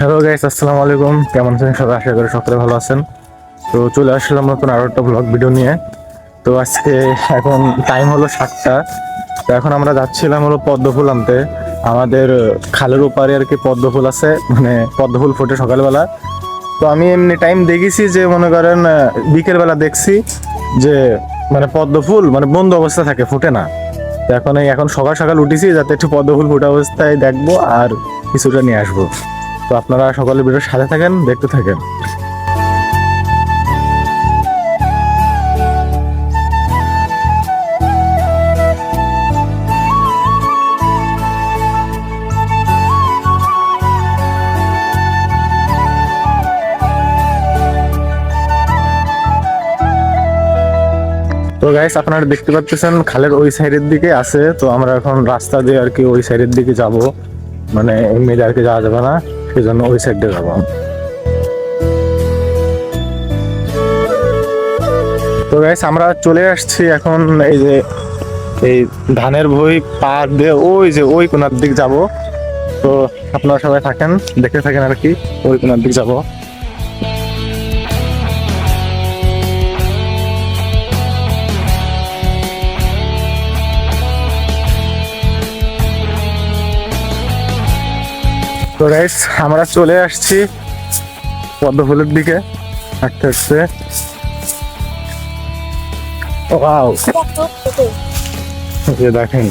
Hello guys আসসালামু আলাইকুম। কেমন আছেন সবাই? আশা করি সকলে ভালো আছেন। তো চলে আসলাম নতুন আরও একটা ব্লগ ভিডিও নিয়ে। তো আজকে এখন টাইম হলো সাতটা। তো এখন আমরা যাচ্ছিলাম হলো পদ্মফুল আনতে। আমাদের খালের ওপারে আর কি পদ্মফুল আছে। মানে পদ্মফুল ফোটে সকালবেলা। তো আমি এমনি টাইম দেখেছি যে, মনে করেন বিকেলবেলা দেখছি যে মানে পদ্মফুল মানে বন্ধ অবস্থা থাকে, ফোটে না। তো এখন এই, এখন সকাল সকাল উঠেছি যাতে একটু পদ্ম ফুল ফোটা অবস্থায় দেখব আর কিছুটা নিয়ে আসব। তো আপনারা সকলে ভিডিওর সাথে থাকেন, দেখতে থাকেন। তো গাইস আপনারা দেখতে পাচ্ছেন, খালের ওই সাইডের দিকে আছে। তো আমরা এখন রাস্তা দিয়ে আর কি ওই সাইডের দিকে যাব। মানে এমনি আর কি যাওয়া যাবে না। সেই জন্য ওই সাইডে যাব। তো গাইস আমরা চলে আসছি এখন এই যে, এই ধানের ভই পার দিয়ে ওই যে ওই কোনার দিক যাব। তো আপনারা সবাই থাকেন দেখে থাকেন আর কি, ওই কোনার দিক যাব। তো গাইস আমরা চলে আসছি পদ্ম ফুলের দিকে। হাঁটতে হাঁটতে। ওয়াও এই দেখেন।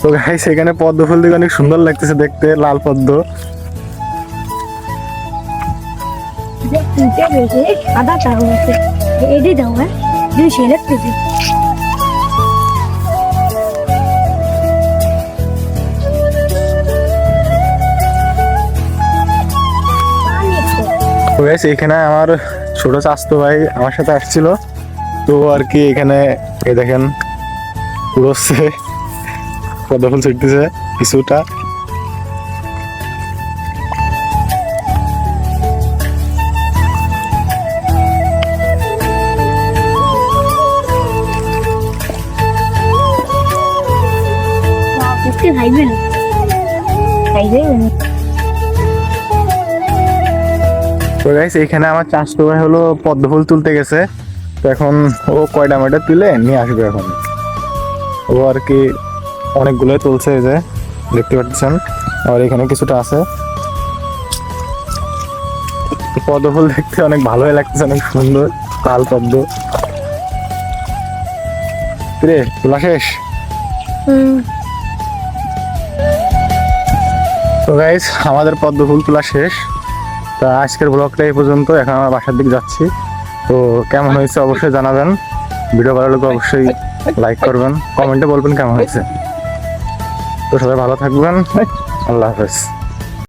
তো গাইস এখানে পদ্ম ফুল দিকে অনেক সুন্দর লাগতেছে দেখতে, লাল পদ্ম। যে সাদা তাও আছে এটি দুই এখানে আমার ছোট চাস্তো ভাই আমার সাথে আসছিল। তো আর কি এখানে দেখেন পুরোচ্ছে পদ্ম ফুল ছিটতেছে কিছুটা আজকে খাইবে না খাইবে তো গাইস এখানে আমার চাস্তো ভাই হলো পদ্মফুল তুলতে গেছে। তো এখন ও কয়টা মেটা তুলে নিয়ে আসবে এখন। ও আর কি অনেকগুলোই তুলছে এই যে দেখতে পাচ্ছেন? আর এখানে কিছুটা আছে। পদ্মফুল দেখতে অনেক ভালোই লাগতেছে অনেক সুন্দর তাল পদ্ম। রে তোলা শেষ? হুম। তো গাইজ আমাদের পদ্ম ফুল তোলা শেষ। তা আজকের ব্লগটা এই পর্যন্ত, এখন আমরা বাসার দিকে যাচ্ছি। তো কেমন হয়েছে অবশ্যই জানাবেন। ভিডিও ভালো লাগলে অবশ্যই লাইক করবেন কমেন্টে বলবেন কেমন হয়েছে। তো সবাই ভালো থাকবেন। আল্লাহ হাফেজ।